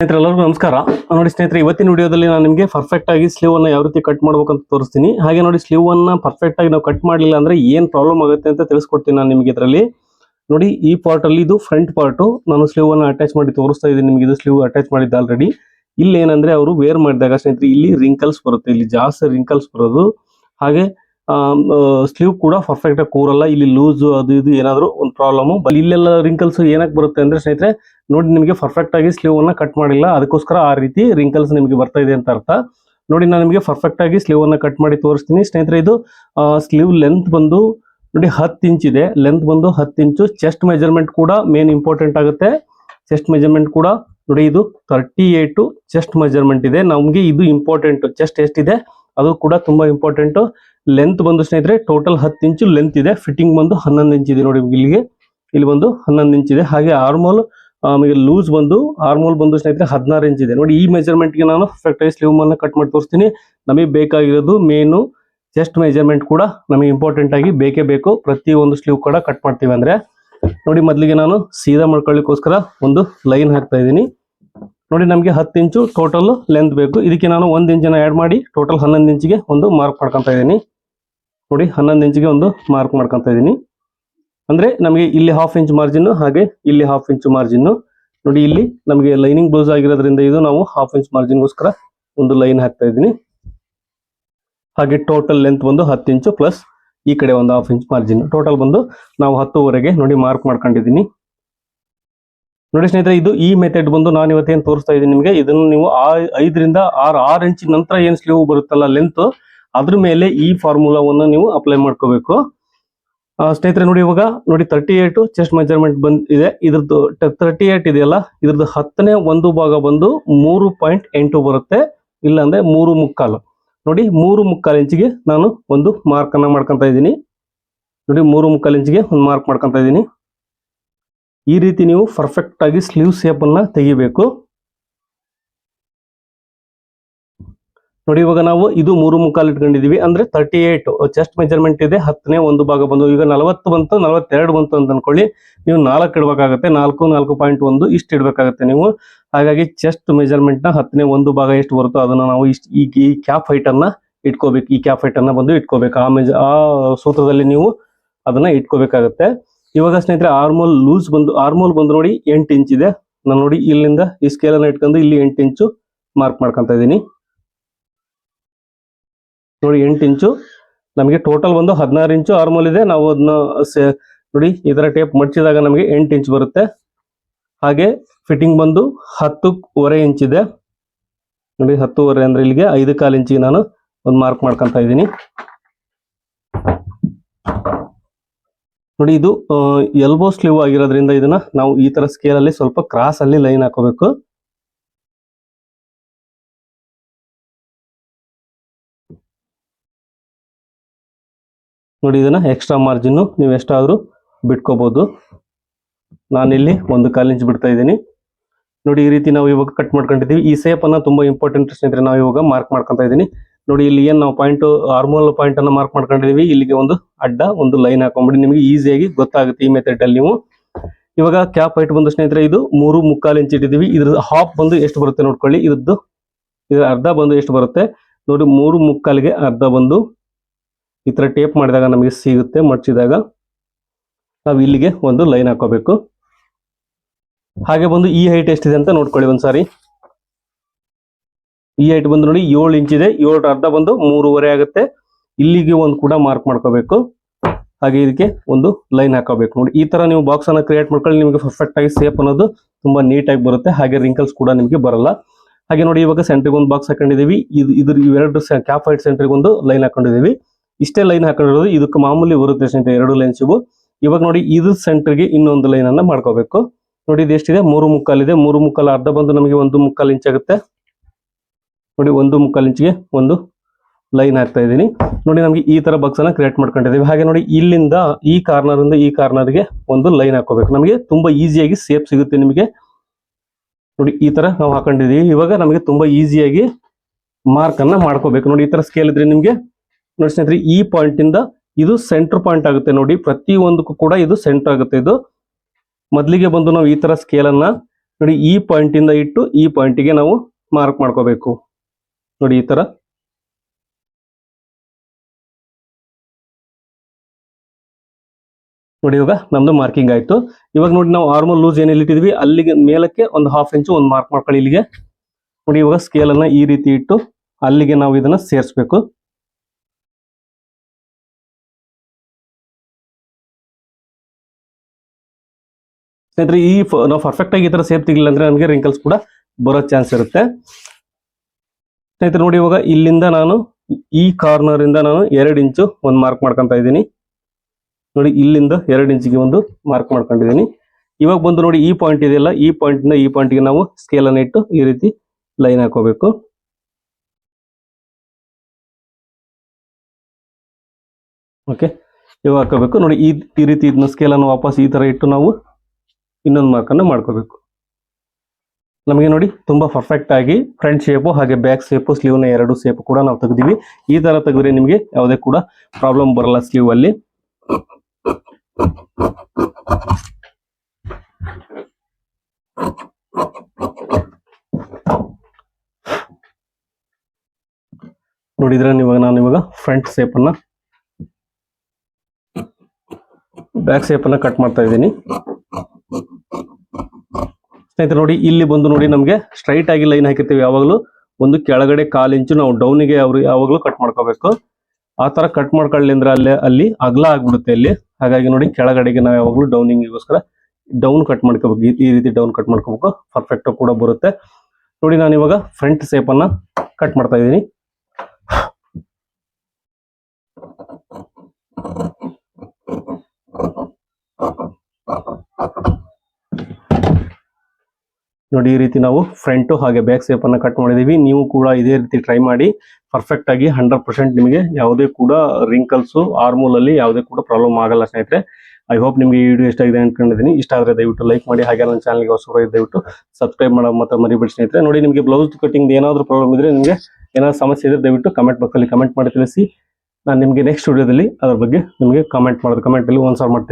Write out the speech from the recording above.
ಸ್ನೇಹಿತರೆ, ಎಲ್ಲರಿಗೂ ನಮಸ್ಕಾರ. ನೋಡಿ ಸ್ನೇಹಿತರೆ, ಇವತ್ತಿನ ವಿಡಿಯೋದಲ್ಲಿ ನಾನು ನಿಮಗೆ ಪರ್ಫೆಕ್ಟ್ ಆಗಿ ಸ್ಲೀವ್ ಅನ್ನು ಯಾವ ರೀತಿ ಕಟ್ ಮಾಡಬೇಕು ಅಂತ ತೋರಿಸ್ತೀನಿ. ಹಾಗೆ ನೋಡಿ ಸ್ಲೀವ್ ಅನ್ನ ಪರ್ಫೆಕ್ಟ್ ಆಗಿ ನಾವು ಕಟ್ ಮಾಡಲಿಲ್ಲ ಅಂದ್ರೆ ಏನ್ ಪ್ರಾಬ್ಲಮ್ ಆಗುತ್ತೆ ಅಂತ ತಿಳಿಸ್ಕೊಡ್ತೀನಿ ನಾನು ನಿಮಗೆ ಇದರಲ್ಲಿ. ನೋಡಿ, ಈ ಪಾರ್ಟ್ ಅಲ್ಲಿ ಇದು ಫ್ರಂಟ್ ಪಾರ್ಟ್ ನಾನು ಸ್ಲೀವ್ ಅನ್ನ ಅಟ್ಯಾಚ್ ಮಾಡಿ ತೋರಿಸ್ತಾ ಇದ್ದೀನಿ ನಿಮಗೆ. ಇದು ಸ್ಲೀವ್ ಅಟ್ಯಾಚ್ ಮಾಡಿದ್ದೆ ಆಲ್ರೆಡಿ ಇಲ್ಲಿ ಏನಂದ್ರೆ ಅವರು ವೇರ್ ಮಾಡಿದಾಗ ಸ್ನೇಹಿತರೆ, ಇಲ್ಲಿ ರಿಂಕಲ್ಸ್ ಬರುತ್ತೆ, ಇಲ್ಲಿ ಜಾಸ್ತಿ ರಿಂಕಲ್ಸ್ ಬರೋದು. ಹಾಗೆ ಸ್ಲೀವ್ ಕೂಡ ಪರ್ಫೆಕ್ಟ್ ಆಗಿ ಕೂರಲ್ಲ. ಇಲ್ಲಿ ಲೂಸ್ ಅದು ಇದು ಏನಾದ್ರು ಒಂದು ಪ್ರಾಬ್ಲಮ್ ಇಲ್ಲೆಲ್ಲ ರಿಂಕಲ್ಸ್ ಏನಕ್ಕೆ ಬರುತ್ತೆ ಅಂದ್ರೆ ಸ್ನೇಹಿತರೆ, ನೋಡಿ ನಿಮಗೆ ಪರ್ಫೆಕ್ಟ್ ಆಗಿ ಸ್ಲೀವ್ ಅನ್ನ ಕಟ್ ಮಾಡಿಲ್ಲ. ಅದಕ್ಕೋಸ್ಕರ ಆ ರೀತಿ ರಿಂಕಲ್ಸ್ ನಿಮಗೆ ಬರ್ತಾ ಇದೆ ಅಂತ ಅರ್ಥ. ನೋಡಿ ನಾನು ನಿಮಗೆ ಪರ್ಫೆಕ್ಟ್ ಆಗಿ ಸ್ಲೀವ್ ಅನ್ನ ಕಟ್ ಮಾಡಿ ತೋರಿಸ್ತೀನಿ. ಸ್ನೇಹಿತರೆ, ಇದು ಸ್ಲೀವ್ ಲೆಂತ್ ಬಂದು, ನೋಡಿ ಹತ್ತು ಇಂಚ್ ಇದೆ. ಲೆಂತ್ ಬಂದು ಹತ್ತು ಇಂಚು ಚೆಸ್ಟ್ ಮೆಜರ್ಮೆಂಟ್ ಕೂಡ ಮೇನ್ ಇಂಪಾರ್ಟೆಂಟ್ ಆಗುತ್ತೆ. ಚೆಸ್ಟ್ ಮೆಜರ್ಮೆಂಟ್ ಕೂಡ, ನೋಡಿ ಇದು ತರ್ಟಿ ಏಟು ಚೆಸ್ಟ್ ಮೆಜರ್ಮೆಂಟ್ ಇದೆ. ನಮಗೆ ಇದು ಇಂಪಾರ್ಟೆಂಟ್ ಚೆಸ್ಟ್ ಎಷ್ಟಿದೆ, ಅದು ಕೂಡ ತುಂಬಾ ಇಂಪಾರ್ಟೆಂಟ್ ಲೆಂತ್ ಬಂದು ಸ್ನೇಹಿತರೆ ಟೋಟಲ್ ಹತ್ತು ಇಂಚು ಲೆಂತ್ ಇದೆ. ಫಿಟ್ಟಿಂಗ್ ಬಂದು ಹನ್ನೊಂದು ಇಂಚ್ ಇದೆ ನೋಡಿ ಇಲ್ಲಿಗೆ. ಇಲ್ಲಿ ಬಂದು ಹನ್ನೊಂದು ಇಂಚ್ ಇದೆ. ಹಾಗೆ ಆರ್ಮೋಲ್ ಆಮೇಲೆ ಲೂಸ್ ಬಂದು ಆರ್ಮೋಲ್ ಬಂದು ಸ್ನೇಹಿತರೆ ಹದಿನಾರು ಇಂಚ್ ಇದೆ. ನೋಡಿ ಈ ಮೆಜರ್ಮೆಂಟ್ಗೆ ನಾನು ಫ್ಯಾಕ್ಟರಿ ಸ್ಲೀವ್ ಅನ್ನ ಕಟ್ ಮಾಡಿ ತೋರಿಸ್ತೀನಿ. ನಮಗೆ ಬೇಕಾಗಿರೋದು ಮೇನು ಚೆಸ್ಟ್ ಮೆಜರ್ಮೆಂಟ್ ಕೂಡ ನಮಗೆ ಇಂಪಾರ್ಟೆಂಟ್ ಆಗಿ ಬೇಕೇ ಬೇಕು. ಪ್ರತಿ ಒಂದು ಸ್ಲೀವ್ ಕೂಡ ಕಟ್ ಮಾಡ್ತೀವಿ ಅಂದ್ರೆ. ನೋಡಿ ಮೊದಲಿಗೆ ನಾನು ಸೀದಾ ಮಾಡ್ಕೊಳ್ಳಿಕ್ಕೋಸ್ಕರ ಒಂದು ಲೈನ್ ಹಾಕ್ತಾ ಇದ್ದೀನಿ. ನೋಡಿ ನಮಗೆ ಹತ್ತು ಇಂಚು ಟೋಟಲ್ ಲೆಂತ್ ಬೇಕು. ಇದಕ್ಕೆ ನಾನು ಒಂದು ಇಂಚಿನ ಆ್ಯಡ್ ಮಾಡಿ ಟೋಟಲ್ ಹನ್ನೊಂದು ಇಂಚಿಗೆ ಒಂದು ಮಾರ್ಕ್ ಮಾಡ್ಕೊಂತ ಇದ್ದೀನಿ. ನೋಡಿ ಹನ್ನೊಂದು ಇಂಚಿಗೆ ಒಂದು ಮಾರ್ಕ್ ಮಾಡ್ಕೊಂತ ಇದ್ದೀನಿ. ಅಂದ್ರೆ ನಮಗೆ ಇಲ್ಲಿ ಹಾಫ್ ಇಂಚ್ ಮಾರ್ಜಿನ್ ಹಾಗೆ ಇಲ್ಲಿ ಹಾಫ್ ಇಂಚು ಮಾರ್ಜಿನ್ ನೋಡಿ ಇಲ್ಲಿ ನಮಗೆ ಲೈನಿಂಗ್ ಬ್ಲೌಸ್ ಆಗಿರೋದ್ರಿಂದ ಇದು ನಾವು ಹಾಫ್ ಇಂಚ್ ಮಾರ್ಜಿನ್ಗೋಸ್ಕರ ಒಂದು ಲೈನ್ ಹಾಕ್ತಾ ಇದ್ದೀನಿ. ಹಾಗೆ ಟೋಟಲ್ ಲೆಂತ್ ಬಂದು ಹತ್ತು ಇಂಚು ಪ್ಲಸ್ ಈ ಕಡೆ ಒಂದು ಹಾಫ್ ಇಂಚ್ ಮಾರ್ಜಿನ್ ಟೋಟಲ್ ಬಂದು ನಾವು ಹತ್ತುವರೆಗೆ ನೋಡಿ ಮಾರ್ಕ್ ಮಾಡ್ಕೊಂಡಿದ್ದೀನಿ. ನೋಡಿ ಸ್ನೇಹಿತರೆ, ಇದು ಈ ಮೆಥಡ್ ಬಂದು ನಾನು ಇವತ್ತೇನು ತೋರಿಸ್ತಾ ಇದ್ದೀನಿ ನಿಮಗೆ. ಇದನ್ನು ನೀವು ಆ- ಐದರಿಂದ ಆರು ಆರು ಇಂಚ್ ನಂತರ ಏನು ಸ್ಲೀವ್ ಬರುತ್ತಲ್ಲ ಲೆಂತ್ ಅದ್ರ ಮೇಲೆ ಈ ಫಾರ್ಮುಲಾವನ್ನು ನೀವು ಅಪ್ಲೈ ಮಾಡ್ಕೋಬೇಕು. ಸ್ನೇಹಿತರೆ, ನೋಡಿ ಇವಾಗ, ನೋಡಿ ತರ್ಟಿ ಏಟ್ ಚೆಸ್ಟ್ ಮೆಜರ್ಮೆಂಟ್ ಬಂದ್ ಇದೆ. ಇದ್ರದ್ದು ತರ್ಟಿ ಏಟ್ ಇದೆಯಲ್ಲ, ಇದ್ರದ್ದು ಹತ್ತನೇ ಒಂದು ಭಾಗ ಬಂದು ಮೂರು ಪಾಯಿಂಟ್ ಎಂಟು ಬರುತ್ತೆ. ಇಲ್ಲಾಂದ್ರೆ ಮೂರು ಮುಕ್ಕಾಲು. ನೋಡಿ, ಮೂರು ಮುಕ್ಕಾಲು ಇಂಚಿಗೆ ನಾನು ಒಂದು ಮಾರ್ಕ್ ಅನ್ನ ಮಾಡ್ಕೊಂತ ಇದ್ದೀನಿ. ನೋಡಿ, ಮೂರು ಮುಕ್ಕಾಲು ಇಂಚಿಗೆ ಒಂದು ಮಾರ್ಕ್ ಮಾಡ್ಕೊಂತ ಇದ್ದೀನಿ. ಈ ರೀತಿ ನೀವು ಪರ್ಫೆಕ್ಟ್ ಆಗಿ ಸ್ಲೀವ್ ಶೇಪ್ ಅನ್ನ ತೆಗಿಬೇಕು. ನೋಡಿ, ಇವಾಗ ನಾವು ಇದು ಮೂರು ಮುಕ್ಕಾಲು ಇಟ್ಕೊಂಡಿದೀವಿ. ಅಂದ್ರೆ ತರ್ಟಿ ಏಟ್ ಚೆಸ್ಟ್ ಮೆಜರ್ಮೆಂಟ್ ಇದೆ, ಹತ್ತನೇ ಒಂದು ಭಾಗ ಬಂದು. ಈಗ ನಲವತ್ತು ಬಂತು, ನಲವತ್ತೆರಡು ಬಂತು ಅಂತ ಅನ್ಕೊಳ್ಳಿ. ನೀವು ನಾಲ್ಕು ಇಡ್ಬೇಕಾಗತ್ತೆ. ನಾಲ್ಕು ನಾಲ್ಕು ಪಾಯಿಂಟ್ ಒಂದು ಇಷ್ಟು ಇಡ್ಬೇಕಾಗತ್ತೆ ನೀವು. ಹಾಗಾಗಿ ಚೆಸ್ಟ್ ಮೆಜರ್ಮೆಂಟ್ನ ಹತ್ತನೇ ಒಂದು ಭಾಗ ಎಷ್ಟು ಬರುತ್ತೋ ಅದನ್ನ ನಾವು ಇಷ್ಟು ಈ ಈ ಕ್ಯಾಪ್ ಹೈಟ್ ಅನ್ನ ಇಟ್ಕೋಬೇಕು. ಈ ಕ್ಯಾಪ್ ಹೈಟ್ ಅನ್ನ ಬಂದು ಇಟ್ಕೋಬೇಕು. ಆ ಮೆಜ ಆ ಸೂತ್ರದಲ್ಲಿ ನೀವು ಅದನ್ನ ಇಟ್ಕೋಬೇಕಾಗತ್ತೆ. ಇವಾಗ ಸ್ನೇಹಿತರೆ ಆರ್ಮೋಲ್ ಲೂಸ್ ಬಂದು ಆರ್ಮೋಲ್ ಬಂದು ನೋಡಿ ಎಂಟು ಇಂಚ್ ಇದೆ. ನಾನು ನೋಡಿ ಇಲ್ಲಿಂದ ಈ ಸ್ಕೇಲ್ ಅನ್ನ ಇಟ್ಕೊಂಡು ಇಲ್ಲಿ ಎಂಟು ಇಂಚು ಮಾರ್ಕ್ ಮಾಡ್ಕೊಂತ ಇದ್ದೀನಿ. ನೋಡಿ ಎಂಟು ಇಂಚು ನಮಗೆ ಟೋಟಲ್ ಬಂದು ಹದಿನಾರು ಇಂಚು ಆರ್ಮೋಲ್ ಇದೆ. ನಾವು ಅದನ್ನ ನೋಡಿ ಈ ತರ ಟೇಪ್ ಮಡಚಿದಾಗ ನಮಗೆ ಎಂಟು ಇಂಚ್ ಬರುತ್ತೆ. ಹಾಗೆ ಫಿಟ್ಟಿಂಗ್ ಬಂದು ಹತ್ತುವರೆ ಇಂಚ್ ಇದೆ. ನೋಡಿ ಹತ್ತುವರೆ ಅಂದ್ರೆ ಇಲ್ಲಿಗೆ ಐದು ಕಾಲು ಇಂಚಿಗೆ ನಾನು ಒಂದು ಮಾರ್ಕ್ ಮಾಡ್ಕೊಂತ ಇದ್ದೀನಿ. ನೋಡಿ ಇದು ಎಲ್ಬೋ ಸ್ಲೀವ್ ಆಗಿರೋದ್ರಿಂದ ಇದನ್ನ ನಾವು ಈ ತರ ಸ್ಕೇಲ್ ಅಲ್ಲಿ ಸ್ವಲ್ಪ ಕ್ರಾಸ್ ಅಲ್ಲಿ ಲೈನ್ ಹಾಕೋಬೇಕು. ನೋಡಿ ಇದನ್ನ ಎಕ್ಸ್ಟ್ರಾ ಮಾರ್ಜಿನ್ ನೀವು ಎಷ್ಟಾದ್ರೂ ಬಿಟ್ಕೋಬಹುದು ನಾನಿಲ್ಲಿ ಒಂದು ಕಾಲು ಇಂಚ್ ಬಿಡ್ತಾ ಇದ್ದೀನಿ. ನೋಡಿ ಈ ರೀತಿ ನಾವು ಇವಾಗ ಕಟ್ ಮಾಡ್ಕೊಂಡಿದ್ದೀವಿ. ಈ ಸೇಪ್ ಅನ್ನ ತುಂಬಾ ಇಂಪಾರ್ಟೆಂಟ್ ಸ್ನೇಹಿತರೆ, ನಾವು ಇವಾಗ ಮಾರ್ಕ್ ಮಾಡ್ಕೊತಾ ಇದ್ದೀನಿ. ನೋಡಿ, ಇಲ್ಲಿ ಏನ್ ನಾವು ಪಾಯಿಂಟ್ ಆರ್ಮೋಲ್ ಪಾಯಿಂಟ್ ಅನ್ನ ಮಾರ್ಕ್ ಮಾಡ್ಕೊಂಡಿದೀವಿ. ಇಲ್ಲಿಗೆ ಒಂದು ಅಡ್ಡ, ಒಂದು ಲೈನ್ ಹಾಕೊಂಡ್ಬಿಡಿ ನಿಮಗೆ ಈಸಿಯಾಗಿ ಗೊತ್ತಾಗುತ್ತೆ ಈ ಮೆಥಡ್ ಅಲ್ಲಿ ನೀವು. ಇವಾಗ ಕ್ಯಾಪ್ ಹೈಟ್ ಬಂದು ಸ್ನೇಹಿತರೆ, ಇದು ಮೂರು ಮುಕ್ಕಾಲು ಇಂಚ್ ಇಟ್ಟಿದ್ದೀವಿ ಇದ್ರ ಹಾಫ್ ಬಂದು ಎಷ್ಟು ಬರುತ್ತೆ ನೋಡ್ಕೊಳ್ಳಿ. ಇದ್ರದ್ದು, ಇದ್ರ ಅರ್ಧ ಬಂದು ಎಷ್ಟು ಬರುತ್ತೆ? ನೋಡಿ, ಮೂರು ಮುಕ್ಕಾಲಿಗೆ ಅರ್ಧ ಬಂದು ಈ ತರ ಟೇಪ್ ಮಾಡಿದಾಗ ನಮಗೆ ಸಿಗುತ್ತೆ, ಮಡಚಿದಾಗ. ನಾವು ಇಲ್ಲಿಗೆ ಒಂದು ಲೈನ್ ಹಾಕೋಬೇಕು. ಹಾಗೆ ಬಂದು ಈ ಹೈಟ್ ಎಷ್ಟಿದೆ ಅಂತ ನೋಡ್ಕೊಳ್ಳಿ ಒಂದ್ಸಾರಿ. ಈ ಹೈಟ್ ಬಂದು ನೋಡಿ ಏಳು ಇಂಚ್ ಇದೆ. ಏಳು ಅರ್ಧ ಬಂದು ಮೂರುವರೆ ಆಗುತ್ತೆ. ಇಲ್ಲಿಗೆ ಒಂದು ಕೂಡ ಮಾರ್ಕ್ ಮಾಡ್ಕೋಬೇಕು. ಹಾಗೆ ಇದಕ್ಕೆ ಒಂದು ಲೈನ್ ಹಾಕೋಬೇಕು. ನೋಡಿ, ಈ ತರ ನೀವು ಬಾಕ್ಸ್ ಅನ್ನ ಕ್ರಿಯೇಟ್ ಮಾಡ್ಕೊಳ್ಳಿ, ನಿಮಗೆ ಪರ್ಫೆಕ್ಟ್ ಆಗಿ ಸೇಫ್ ಅನ್ನೋದು ತುಂಬಾ ನೀಟಾಗಿ ಬರುತ್ತೆ. ಹಾಗೆ ರಿಂಕಲ್ಸ್ ಕೂಡ ನಿಮಗೆ ಬರಲ್ಲ. ಹಾಗೆ ನೋಡಿ, ಇವಾಗ ಸೆಂಟ್ರಿಗೆ ಒಂದು ಬಾಕ್ಸ್ ಹಾಕೊಂಡಿದೀವಿ ಇದು, ಇದ್ರ ಇವೆರಡು ಕ್ಯಾಪ್ ಹೈಟ್ ಸೆಂಟ್ರಿಗೆ ಒಂದು ಲೈನ್ ಹಾಕೊಂಡಿದೀವಿ ಇಷ್ಟೇ ಲೈನ್ ಹಾಕೊಂಡಿರೋದು. ಇದಕ್ಕೆ ಮಾಮೂಲಿ ಬರುತ್ತೆ ಸ್ನೇಹಿತರೆ, ಎರಡು ಲೈನ್ಸ್ ಇವು. ಇವಾಗ ನೋಡಿ, ಇದು ಸೆಂಟ್ರಿಗೆ ಇನ್ನೊಂದು ಲೈನ್ ಅನ್ನ ಮಾಡ್ಕೋಬೇಕು. ನೋಡಿ, ಇದು ಎಷ್ಟಿದೆ? ಮೂರು ಮುಕ್ಕಾಲ್ ಇದೆ ಮೂರು ಮುಕ್ಕಾಲು ಅರ್ಧ ಬಂದು ನಮಗೆ ಒಂದು ಮುಕ್ಕಾಲ್ ಇಂಚ್ ಆಗುತ್ತೆ. ನೋಡಿ ಒಂದು ಮುಕ್ಕಾಲು ಇಂಚಿಗೆ ಒಂದು ಲೈನ್ ಹಾಕ್ತಾ ಇದ್ದೀನಿ. ನೋಡಿ ನಮಗೆ ಈ ತರ ಬಾಕ್ಸ್ ಅನ್ನ ಕ್ರಿಯೇಟ್ ಮಾಡ್ಕೊಂಡಿದ್ದೀವಿ. ಹಾಗೆ ನೋಡಿ ಇಲ್ಲಿಂದ ಈ ಕಾರ್ನರ್ ಇಂದ ಈ ಕಾರ್ನರ್ಗೆ ಒಂದು ಲೈನ್ ಹಾಕೋಬೇಕು ನಮಗೆ ತುಂಬಾ ಈಸಿಯಾಗಿ ಸೇಫ್ ಸಿಗುತ್ತೆ ನಿಮಗೆ. ನೋಡಿ ಈ ತರ ನಾವು ಹಾಕೊಂಡಿದೀವಿ ಇವಾಗ ನಮಗೆ ತುಂಬಾ ಈಸಿಯಾಗಿ ಮಾರ್ಕ್ ಅನ್ನ ಮಾಡ್ಕೋಬೇಕು. ನೋಡಿ ಈ ತರ ಸ್ಕೇಲ್ ಇದ್ರೆ ನಿಮಗೆ ನೋಡಿ ಸ್ನೇಹಿತರೆ, ಈ ಪಾಯಿಂಟ್ ಇಂದ ಇದು ಸೆಂಟರ್ ಪಾಯಿಂಟ್ ಆಗುತ್ತೆ ನೋಡಿ. ಪ್ರತಿ ಒಂದಕ್ಕೂ ಕೂಡ ಇದು ಸೆಂಟರ್ ಆಗುತ್ತೆ. ಇದು ಮೊದಲಿಗೆ ಬಂದು ನಾವು ಈ ತರ ಸ್ಕೇಲ್ ಅನ್ನ ನೋಡಿ ಈ ಪಾಯಿಂಟ್ ಇಂದ ಇಟ್ಟು ಈ ಪಾಯಿಂಟಿಗೆ ನಾವು ಮಾರ್ಕ್ ಮಾಡ್ಕೋಬೇಕು. ನೋಡಿ ಈ ತರ. ನೋಡಿ ಇವಾಗ ನಮ್ದು ಮಾರ್ಕಿಂಗ್ ಆಯ್ತು. ಇವಾಗ ನೋಡಿ ನಾವು ಆರ್ಮಲ್ ಲೂಸ್ ಏನ್ ಇಟ್ಟಿದ್ವಿ? ಅಲ್ಲಿಗೆ ಮೇಲಕ್ಕೆ ಒಂದು ಹಾಫ್ ಇಂಚು ಒಂದು ಮಾರ್ಕ್ ಮಾಡ್ಕೊಳ್ಳಿ ಇಲ್ಲಿಗೆ. ನೋಡಿ ಇವಾಗ ಸ್ಕೇಲ್ ಅನ್ನ ಈ ರೀತಿ ಇಟ್ಟು ಅಲ್ಲಿಗೆ ನಾವು ಇದನ್ನ ಸೇರಿಸ್ಬೇಕು. ಸ್ನೇಹಿತರೆ, ಈ ನಾವು ಪರ್ಫೆಕ್ಟ್ ಆಗಿ ಈ ತರ ಸೇಫ್ ತೆಗಿಲ್ಲ ಅಂದ್ರೆ ನನಗೆ ರಿಂಕಲ್ಸ್ ಕೂಡ ಬರೋ ಚಾನ್ಸ್ ಇರುತ್ತೆ. ಸ್ನೇಹಿತರೆ ನೋಡಿ ಇವಾಗ ಇಲ್ಲಿಂದ ನಾನು ಈ ಕಾರ್ನರ್ ಇಂದ ನಾನು ಎರಡು ಇಂಚು ಒಂದು ಮಾರ್ಕ್ ಮಾಡ್ಕೊಂತ ಇದ್ದೀನಿ. ನೋಡಿ ಇಲ್ಲಿಂದ ಎರಡು ಇಂಚಿಗೆ ಒಂದು ಮಾರ್ಕ್ ಮಾಡ್ಕೊಂಡಿದ್ದೀನಿ. ಇವಾಗ ಬಂದು ನೋಡಿ ಈ ಪಾಯಿಂಟ್ ಇದೆಯಲ್ಲ, ಈ ಪಾಯಿಂಟ್ ಇಂದ ಈ ಪಾಯಿಂಟ್ಗೆ ನಾವು ಸ್ಕೇಲ್ ಅನ್ನು ಇಟ್ಟು ಈ ರೀತಿ ಲೈನ್ ಹಾಕೋಬೇಕು ಓಕೆ ಇವಾಗ ಹಾಕೋಬೇಕು ನೋಡಿ ಈ ರೀತಿ ಇದನ್ನ ಸ್ಕೇಲ್ ಅನ್ನು ವಾಪಸ್ ಈ ತರ ಇಟ್ಟು ನಾವು ಇನ್ನೊಂದು ಮಾರ್ಕ್ ಅನ್ನು ಮಾಡ್ಕೋಬೇಕು. ನಮಗೆ ನೋಡಿ ತುಂಬಾ ಪರ್ಫೆಕ್ಟ್ ಆಗಿ ಫ್ರಂಟ್ ಶೇಪು ಹಾಗೆ ಬ್ಯಾಕ್ ಶೇಪು ಸ್ಲೀವ್ನ ಎರಡು ಶೇಪ್ ಕೂಡ ನಾವು ತೆಗೆದೀವಿ ಈ ತರ ತೆಗೆದ್ರೆ ನಿಮಗೆ ಯಾವುದೇ ಕೂಡ ಪ್ರಾಬ್ಲಮ್ ಬರಲ್ಲ ಸ್ಲೀವ್ ಅಲ್ಲಿ. ನೋಡಿದ್ರೆ ಇವಾಗ ನಾನು ಇವಾಗ ಫ್ರಂಟ್ ಶೇಪ್ ಅನ್ನ ಬ್ಯಾಕ್ ಶೇಪನ್ನು ಕಟ್ ಮಾಡ್ತಾ ಇದ್ದೀನಿ. ಸ್ನೇಹಿತರೆ ನೋಡಿ, ಇಲ್ಲಿ ಬಂದು ನೋಡಿ ನಮಗೆ ಸ್ಟ್ರೈಟ್ ಆಗಿ ಲೈನ್ ಹಾಕಿರ್ತೀವಿ. ಯಾವಾಗಲೂ ಒಂದು ಕೆಳಗಡೆ ಕಾಲು ಇಂಚು ನಾವು ಡೌನಿಗೆ ಅವ್ರು ಯಾವಾಗಲೂ ಕಟ್ ಮಾಡ್ಕೋಬೇಕು. ಆ ತರ ಕಟ್ ಮಾಡ್ಕೊಳ್ಳಿ ಅಂದ್ರೆ ಅಲ್ಲೇ, ಅಲ್ಲಿ ಅಗಲ ಆಗ್ಬಿಡುತ್ತೆ ಅಲ್ಲಿ ಹಾಗಾಗಿ ನೋಡಿ, ಕೆಳಗಡೆಗೆ ನಾವು ಯಾವಾಗಲೂ ಡೌನಿಂಗಿಗೋಸ್ಕರ ಡೌನ್ ಕಟ್ ಮಾಡ್ಕೋಬೇಕು. ಈ- ರೀತಿ ಡೌನ್ ಕಟ್ ಮಾಡ್ಕೋಬೇಕು. ಪರ್ಫೆಕ್ಟ್ ಕೂಡ ಬರುತ್ತೆ. ನೋಡಿ, ನಾನು ಇವಾಗ ಫ್ರಂಟ್ ಶೇಪ್ ಅನ್ನ ಕಟ್ ಮಾಡ್ತಾ ಇದ್ದೀನಿ. ನೋಡಿ, ಈ ರೀತಿ ನಾವು ಫ್ರಂಟು ಹಾಗೆ ಬ್ಯಾಕ್ ಸೇಪನ್ನು ಕಟ್ ಮಾಡಿದೀವಿ. ನೀವು ಕೂಡ ಇದೇ ರೀತಿ ಟ್ರೈ ಮಾಡಿ ಪರ್ಫೆಕ್ಟ್ ಆಗಿ ಹಂಡ್ರೆಡ್ ಪರ್ಸೆಂಟ್ ನಿಮಗೆ ಯಾವುದೇ ಕೂಡ ರಿಂಕಲ್ಸ್ ಆರ್ಮೂಲಲ್ಲಿ ಯಾವುದೇ ಕೂಡ ಪ್ರಾಬ್ಲಮ್ ಆಗಲ್ಲ ಸ್ನೇಹಿತರೆ. ಐ ಹೋಪ್ ನಿಮಗೆ ಈ ವಿಡಿಯೋ ಇಷ್ಟ ಆಗಿದೆ ಅನ್ಕೊಂಡಿದ್ದೀನಿ. ಇಷ್ಟ ಆದ್ರೆ ದಯವಿಟ್ಟು ಲೈಕ್ ಮಾಡಿ, ಹಾಗೆ ನನ್ನ ಚಾನಲ್ಗೆ ಹೊಸ ದಯವಿಟ್ಟು ಸಬ್ಸ್ಕ್ರೈಬ್ ಮಾಡೋ ಮತ್ತೆ ಮರಿಬೇಡಿ ಸ್ನೇಹಿತರೆ. ನೋಡಿ, ನಿಮಗೆ ಬ್ಲೌಸ್ ಕಟಿಂಗ್ ಏನಾದರೂ ಪ್ರಾಬ್ಲಮ್ ಇದ್ರೆ ನಿಮಗೆ ಏನಾದರೂ ಸಮಸ್ಯೆ ಇದ್ರೆ ದಯವಿಟ್ಟು ಕಮೆಂಟ್ ಬಾಕ್ಸಲ್ಲಿ ಕಮೆಂಟ್ ಮಾಡಿ ತಿಳಿಸಿ. ನಾನು ನಿಮಗೆ ನೆಕ್ಸ್ಟ್ ವಿಡಿಯೋದಲ್ಲಿ ಅದರ ಬಗ್ಗೆ ನಿಮಗೆ ಕಮೆಂಟ್ ಮಾಡೋದು. ಕಮೆಂಟಲ್ಲಿ ಒಂದು ಸಾರ್ ಮಾಡ್ತೀನಿ.